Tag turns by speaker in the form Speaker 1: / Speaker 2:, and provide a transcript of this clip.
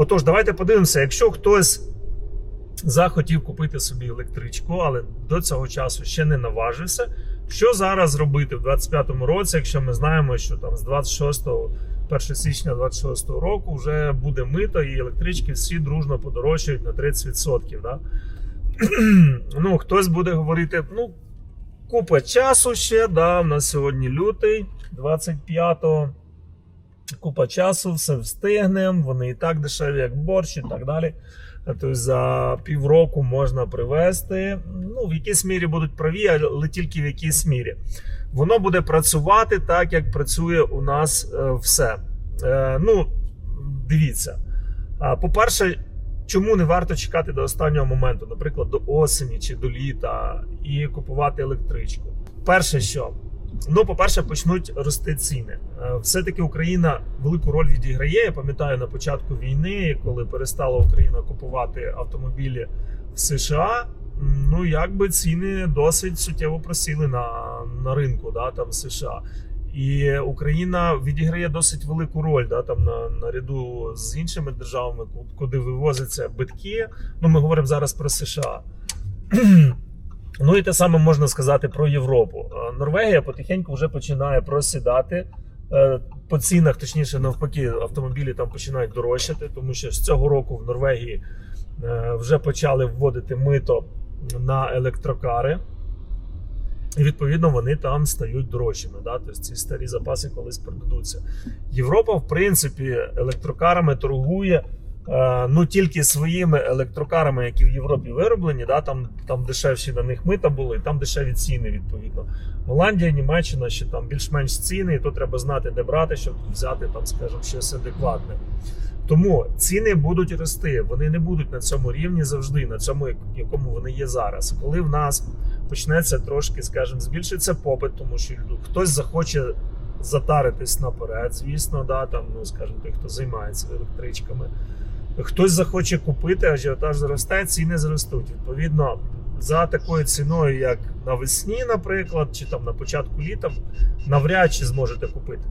Speaker 1: Отож, давайте подивимося, якщо хтось захотів купити собі електричку, але до цього часу ще не наважився. Що зараз робити в 25-му році, якщо ми знаємо, що там з 26 1 січня 26 року вже буде мито, і електрички всі дружно подорожчають на 30%. Да? ну, хтось буде говорити, ну, купа часу ще, да, в нас сьогодні лютий, 25-го. Купа часу, все встигнемо, вони і так дешеві, як борщ, і так далі. Тобто за півроку можна привезти. Ну, в якійсь мірі будуть праві, але тільки в якійсь мірі. Воно буде працювати так, як працює у нас е, все. Е, ну, дивіться. По-перше, чому не варто чекати до останнього моменту, наприклад, до осені чи до літа, і купувати електричку? Перше, що Ну, по-перше, почнуть рости ціни. Е, Все-таки Україна велику роль відіграє. Я пам'ятаю на початку війни, коли перестала Україна купувати автомобілі в США. Ну, якби ціни досить суттєво просіли на, на ринку да, там США. І Україна відіграє досить велику роль да, там на, наряду з іншими державами, куди вивозяться битки. Ну, ми говоримо зараз про США. Ну і те саме можна сказати про Європу. Е, Норвегія потихеньку вже починає просідати. Е, По цінах, точніше, навпаки, автомобілі там починають дорожчати, тому що з цього року в Норвегії е, вже почали вводити мито на електрокари. І відповідно вони там стають дорожчими. Да? Тобто ці старі запаси колись продадуться. Європа, в принципі, електрокарами торгує ну тільки своїми електрокарами, які в Європі вироблені, да? там, там дешевші на них мита були, там дешеві ціни, відповідно. Голландія, Німеччина ще там більш-менш ціни, і то треба знати, де брати, щоб взяти там, скажімо, щось адекватне. Тому ціни будуть рости, вони не будуть на цьому рівні завжди, на цьому, якому вони є зараз. Коли в нас почнеться трошки, скажімо, збільшиться попит, тому що хтось захоче затаритись наперед, звісно, да, там, ну, скажімо, той, хто займається електричками. Хтось захоче купити, ажіотаж зростає, ціни зростуть. Відповідно, за такою ціною, як навесні, наприклад, чи там на початку літа, навряд чи зможете купити.